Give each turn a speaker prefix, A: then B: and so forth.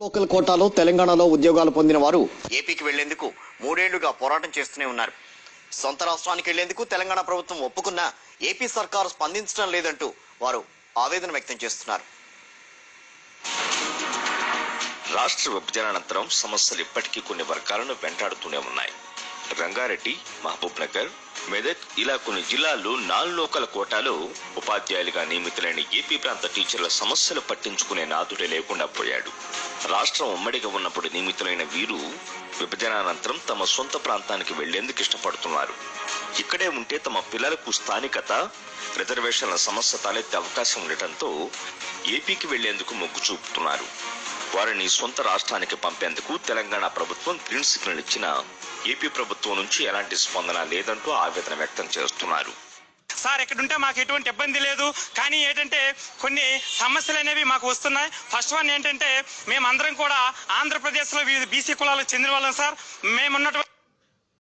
A: Local కోటాలో తెలంగాణలో ఉద్యోగాలు పొందిన వారు ఏపీకి వెళ్ళేందుకు మూడేళ్ళుగా పోరాటం చేస్తూనే ఉన్నారు. సొంత రాష్ట్రానికి వెళ్ళేందుకు తెలంగాణ ప్రభుత్వం ఒప్పుకున్నా ఏపీ సర్కారు స్పందించడం లేదంటూ వారు ఆవేదన వ్యక్తం చేస్తున్నారు.
B: రాష్ట్ర విభజన అనంతరం సమస్యలు ఇప్పటికీ కొన్ని వర్గాలను వెంటాడుతూనే ఉన్నాయి. రంగారెడ్డి మహబూబ్ నగర్ మెదక్ ఇలా కొన్ని జిల్లాల్లో నాన్ లోకల్ కోటాలో ఉపాధ్యాయులుగా నియమితులైన ఏపీ ప్రాంత టీచర్ల సమస్యలు పట్టించుకునే నాదుడే లేకుండా పోయాడు. రాష్ట్రం ఉమ్మడిగా ఉన్నప్పుడు నియమితులైన వీరు విభజన అనంతరం తమ సొంత ప్రాంతానికి వెళ్ళేందుకు ఇష్టపడుతున్నారు. ఇక్కడే ఉంటే తమ పిల్లలకు స్థానికత రిజర్వేషన్ల సమస్య తలెత్తే అవకాశం ఉండటంతో ఏపీకి వెళ్ళేందుకు మొగ్గు చూపుతున్నారు. వారిని సొంత రాష్ట్రానికి పంపేందుకు తెలంగాణ ప్రభుత్వం గ్రీన్ సిగ్నల్ ఇచ్చిన ఏపీ ప్రభుత్వం నుంచి ఎలాంటి స్పందన లేదంటూ ఆవేదన వ్యక్తం చేస్తున్నారు.
C: సార్ ఎక్కడుంటే ఉంటే మాకు ఎటువంటి ఇబ్బంది లేదు. కానీ ఏంటంటే కొన్ని సమస్యలు అనేవి మాకు వస్తున్నాయి. ఫస్ట్ వన్ ఏంటంటే మేమందరం కూడా ఆంధ్రప్రదేశ్లో వివిధ బీసీ కులాలకు చెందిన వాళ్ళం సార్. మేమున్నటువంటి